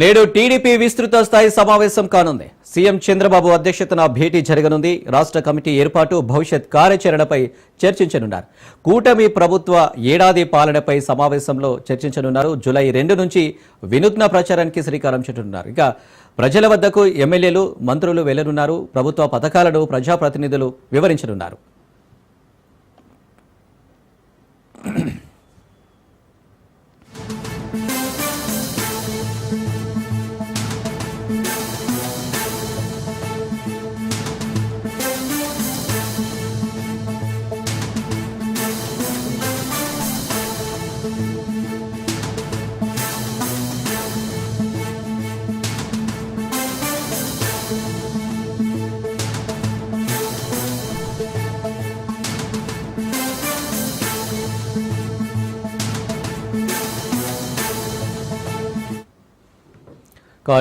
నేడు టీడీపీ విస్తృత స్థాయి సమావేశం కానుంది. సీఎం చంద్రబాబు అధ్యక్షతన భేటీ జరగనుంది. రాష్ట్ర కమిటీ ఏర్పాటు భవిష్యత్ కార్యాచరణపై చర్చించనున్నారు. కూటమి ప్రభుత్వ ఏడాది పాలనపై సమావేశంలో చర్చించనున్నారు. జూలై రెండు నుంచి వినూత్న ప్రచారానికి శ్రీకారం చుట్టనున్నారు. ఇక ప్రజల వద్దకు ఎమ్మెల్యేలు మంత్రులు వెళ్ళనున్నారు. ప్రభుత్వ పథకాలను ప్రజాప్రతినిధులు వివరించనున్నారు.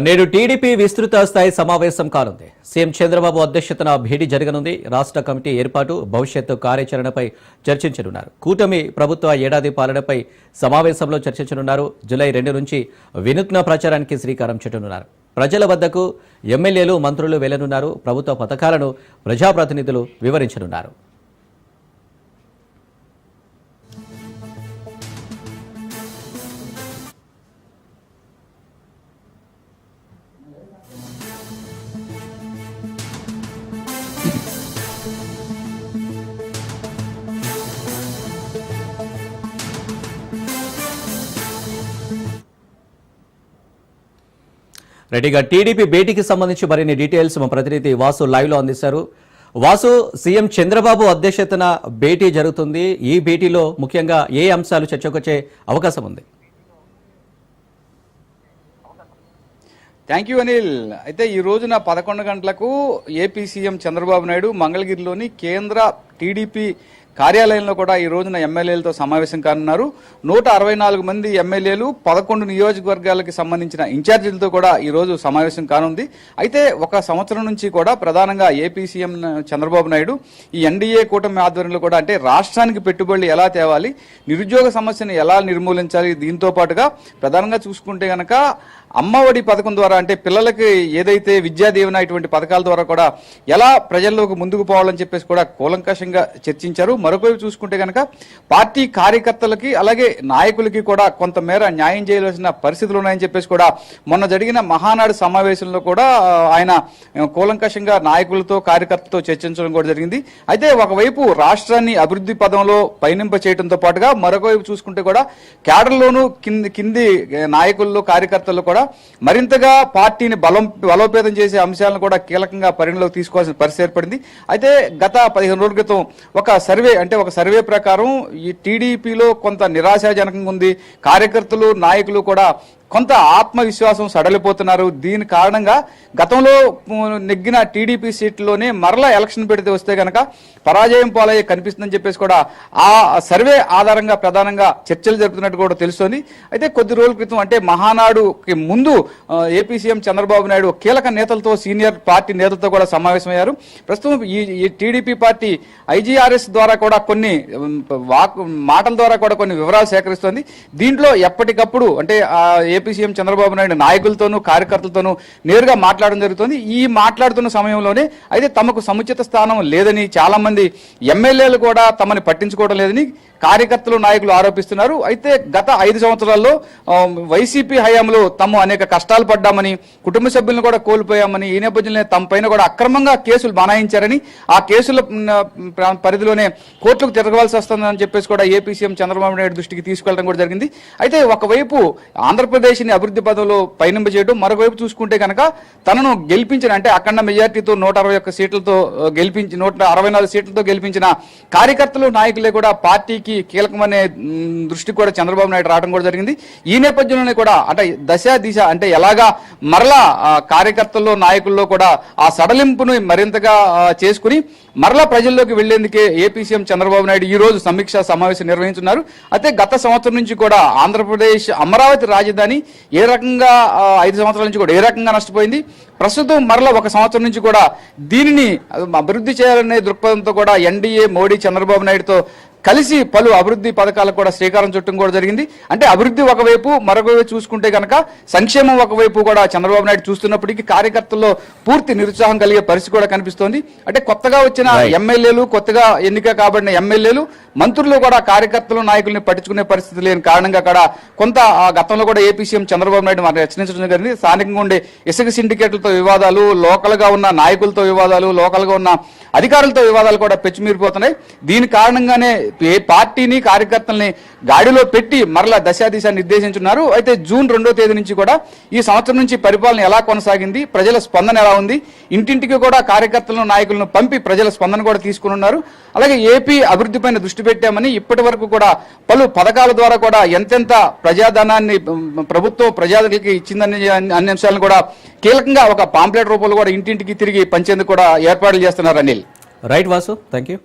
నేడు టీడీపీ విస్తృత స్థాయి సమావేశం కానుంది. సీఎం చంద్రబాబు అధ్యక్షతన భేటీ జరగనుంది. రాష్ట్ర కమిటీ ఏర్పాటు భవిష్యత్తు కార్యాచరణపై చర్చించనున్నారు. కూటమి ప్రభుత్వ ఏడాది పాలనపై సమావేశంలో చర్చించనున్నారు. జులై రెండు నుంచి వినూత్న ప్రచారానికి శ్రీకారం చుట్టనున్నారు. ప్రజల వద్దకు ఎమ్మెల్యేలు మంత్రులు వెళ్ళనున్నారు. ప్రభుత్వ పథకాలను ప్రజాప్రతినిధులు వివరించనున్నారు. రెడీగా టీడీపీ భేటీకి సంబంధించి మరిన్ని డీటెయిల్స్ మా ప్రతినిధి వాసు లైవ్లో అందిస్తారు. వాసు సీఎం చంద్రబాబు అధ్యక్షతన భేటీ జరుగుతుంది. ఈ భేటీలో ముఖ్యంగా ఏ అంశాలు చర్చకొచ్చే అవకాశం ఉంది? Thank you Anil. అయితే ఈ రోజున పదకొండు గంటలకు ఏపీ సీఎం చంద్రబాబు నాయుడు మంగళగిరిలోని కేంద్ర టీడీపీ కార్యాలయంలో కూడా ఈ రోజున ఎమ్మెల్యేలతో సమావేశం కానున్నారు. నూట అరవై నాలుగు మంది ఎమ్మెల్యేలు పదకొండు నియోజకవర్గాలకి సంబంధించిన ఇన్ఛార్జీలతో కూడా ఈ రోజు సమావేశం కానుంది. అయితే ఒక సంవత్సరం నుంచి కూడా ప్రధానంగా ఏపీ సీఎం చంద్రబాబు నాయుడు ఈ ఎన్డీఏ కూటమి ఆధ్వర్యంలో కూడా అంటే రాష్ట్రానికి పెట్టుబడులు ఎలా తేవాలి నిరుద్యోగ సమస్యను ఎలా నిర్మూలించాలి దీంతో పాటుగా ప్రధానంగా చూసుకుంటే గనక అమ్మఒడి పథకం ద్వారా అంటే పిల్లలకి ఏదైతే విద్యా దీవెన ఇటువంటి పథకాల ద్వారా కూడా ఎలా ప్రజల్లోకి ముందుకు పోవాలని చెప్పేసి కూడా కూలంకషంగా చర్చించారు. మరొకవైపు చూసుకుంటే కనుక పార్టీ కార్యకర్తలకి అలాగే నాయకులకి కూడా కొంతమేర న్యాయం చేయవలసిన పరిస్థితులు ఉన్నాయని చెప్పేసి కూడా మొన్న జరిగిన మహానాడు సమావేశంలో కూడా ఆయన కూలంకషంగా నాయకులతో కార్యకర్తలతో చర్చించడం కూడా జరిగింది. అయితే ఒకవైపు రాష్ట్రాన్ని అభివృద్ధి పదంలో పయనింప చేయడంతో పాటుగా మరొకవైపు చూసుకుంటే కూడా క్యాడర్లోను కింది కింది నాయకుల్లో కార్యకర్తలు కూడా మరింతగా పార్టీని బలం బలోపేతం చేసే అంశాలను కూడా కీలకంగా పరిగణలోకి తీసుకోవాల్సిన పరిస్థితి ఏర్పడింది. అయితే గత పదిహేను రోజుల క్రితం ఒక సర్వే అంటే ఒక సర్వే ప్రకారం ఈ టీడీపీలో కొంత నిరాశాజనకంగా ఉంది. కార్యకర్తలు నాయకులు కూడా కొంత ఆత్మవిశ్వాసం సడలిపోతున్నారు. దీని కారణంగా గతంలో నెగ్గిన టీడీపీ సీట్లోనే మరలా ఎలక్షన్ పెడితే వస్తే కనుక పరాజయం పాలయ్యే కనిపిస్తుందని చెప్పేసి కూడా ఆ సర్వే ఆధారంగా ప్రధానంగా చర్చలు జరుపుతున్నట్టు కూడా తెలుస్తోంది. అయితే కొద్ది రోజుల క్రితం అంటే మహానాడుకి ముందు ఏపీ సీఎం చంద్రబాబు నాయుడు కీలక నేతలతో సీనియర్ పార్టీ నేతలతో కూడా సమావేశమయ్యారు. ప్రస్తుతం ఈ టీడీపీ పార్టీ ఐజీఆర్ఎస్ ద్వారా కూడా కొన్ని వాక్ మాటల ద్వారా కూడా కొన్ని వివరాలు సేకరిస్తోంది. దీంట్లో ఎప్పటికప్పుడు అంటే ఏపీ సీఎం చంద్రబాబు నాయుడు నాయకులతోనూ కార్యకర్తలతోనూ నేరుగా మాట్లాడడం జరుగుతుంది. ఈ మాట్లాడుతున్న సమయంలోనే అయితే తమకు సముచిత స్థానం లేదని చాలామంది ఎమ్మెల్యేలు కూడా తమని పట్టించుకోవడం లేదని కార్యకర్తలు నాయకులు ఆరోపిస్తున్నారు. అయితే గత ఐదు సంవత్సరాల్లో వైసీపీ హయాంలో తాము అనేక కష్టాలు పడ్డామని కుటుంబ సభ్యులను కూడా కోల్పోయామని ఈ నేపథ్యంలో తమ పైన కూడా అక్రమంగా కేసులు బనాయించారని ఆ కేసుల పరిధిలోనే కోర్టుకు తిరగవలసి వస్తుందని చెప్పేసి కూడా ఏపీ సీఎం చంద్రబాబు నాయుడు దృష్టికి తీసుకెళ్ళడం కూడా జరిగింది. అయితే ఒకవైపు ఆంధ్రప్రదేశ్ని అభివృద్ధి పదంలో పయనింప చేయడం మరొకవైపు చూసుకుంటే కనుక తనను గెలిపించిన అంటే అఖండ మెజార్టీతో నూట అరవై ఒక్క సీట్లతో గెలిపించి నూట అరవై నాలుగు సీట్లతో గెలిపించిన కార్యకర్తలు నాయకులే కూడా పార్టీకి కీలకమనే దృష్టికి దృష్టి కూడా చంద్రబాబు నాయుడు రావడం కూడా జరిగింది. ఈ నేపథ్యంలోనే కూడా అంటే దశ దిశ అంటే ఎలాగా మరలా కార్యకర్తల్లో నాయకుల్లో కూడా ఆ సడలింపును మరింతగా చేసుకుని మరలా ప్రజల్లోకి వెళ్ళేందుకే ఏపీ సీఎం చంద్రబాబు నాయుడు ఈ రోజు సమీక్షా సమావేశం నిర్వహించున్నారు. అయితే గత సంవత్సరం నుంచి కూడా ఆంధ్రప్రదేశ్ అమరావతి రాజధాని ఏ రకంగా ఐదు సంవత్సరాల నుంచి కూడా ఏ రకంగా నష్టపోయింది? ప్రస్తుతం మరలా ఒక సంవత్సరం నుంచి కూడా దీనిని అభివృద్ధి చేయాలనే దృక్పథంతో కూడా ఎన్డీఏ మోడీ చంద్రబాబు నాయుడుతో కలిసి పలు అభివృద్ధి పథకాలకు కూడా శ్రీకారం చుట్టడం కూడా జరిగింది. అంటే అభివృద్ధి ఒకవైపు మరొక వైపు చూసుకుంటే కనుక సంక్షేమం ఒకవైపు కూడా చంద్రబాబు నాయుడు చూస్తున్నప్పటికీ కార్యకర్తల్లో పూర్తి నిరుత్సాహం కలిగే పరిస్థితి కూడా కనిపిస్తోంది. అంటే కొత్తగా వచ్చిన. ఎమ్మెల్యేలు కొత్తగా ఎన్నిక కాబడిన ఎమ్మెల్యేలు మంత్రులు కూడా కార్యకర్తలు నాయకుల్ని పట్టించుకునే పరిస్థితి లేని కారణంగా కూడా కొంత ఆ గతంలో కూడా ఏపీ సీఎం చంద్రబాబు నాయుడు మరి హెచ్చరించడం జరిగింది. స్థానికంగా ఉండే ఇసుక సిండికేట్లతో వివాదాలు లోకల్గా ఉన్న నాయకులతో వివాదాలు లోకల్గా ఉన్న అధికారులతో వివాదాలు కూడా పెచ్చిమీరిపోతున్నాయి. దీని కారణంగానే ఏ పార్టీని కార్యకర్తల్ని గాడిలో పెట్టి మరలా దశాదిశ నిర్దేశించున్నారు. అయితే జూన్ రెండో తేదీ నుంచి కూడా ఈ సంవత్సరం నుంచి పరిపాలన ఎలా కొనసాగింది ప్రజల స్పందన ఎలా ఉంది ఇంటింటికి కూడా కార్యకర్తలను నాయకులను పంపి ప్రజల స్పందన కూడా తీసుకున్నారు అలాగే ఏపీ అభివృద్ధి పైన దృష్టి పెట్టామని ఇప్పటి వరకు కూడా పలు పథకాల ద్వారా కూడా ఎంతెంత ప్రజాధనాన్ని ప్రభుత్వం ప్రజాదకి ఇచ్చిందనే అన్ని అంశాలను కూడా కీలకంగా ఒక పాంప్లెట్ రూపంలో కూడా ఇంటింటికి తిరిగి పంచేందుకు కూడా ఏర్పాట్లు చేస్తున్నారు Anil. Right Vasu thank you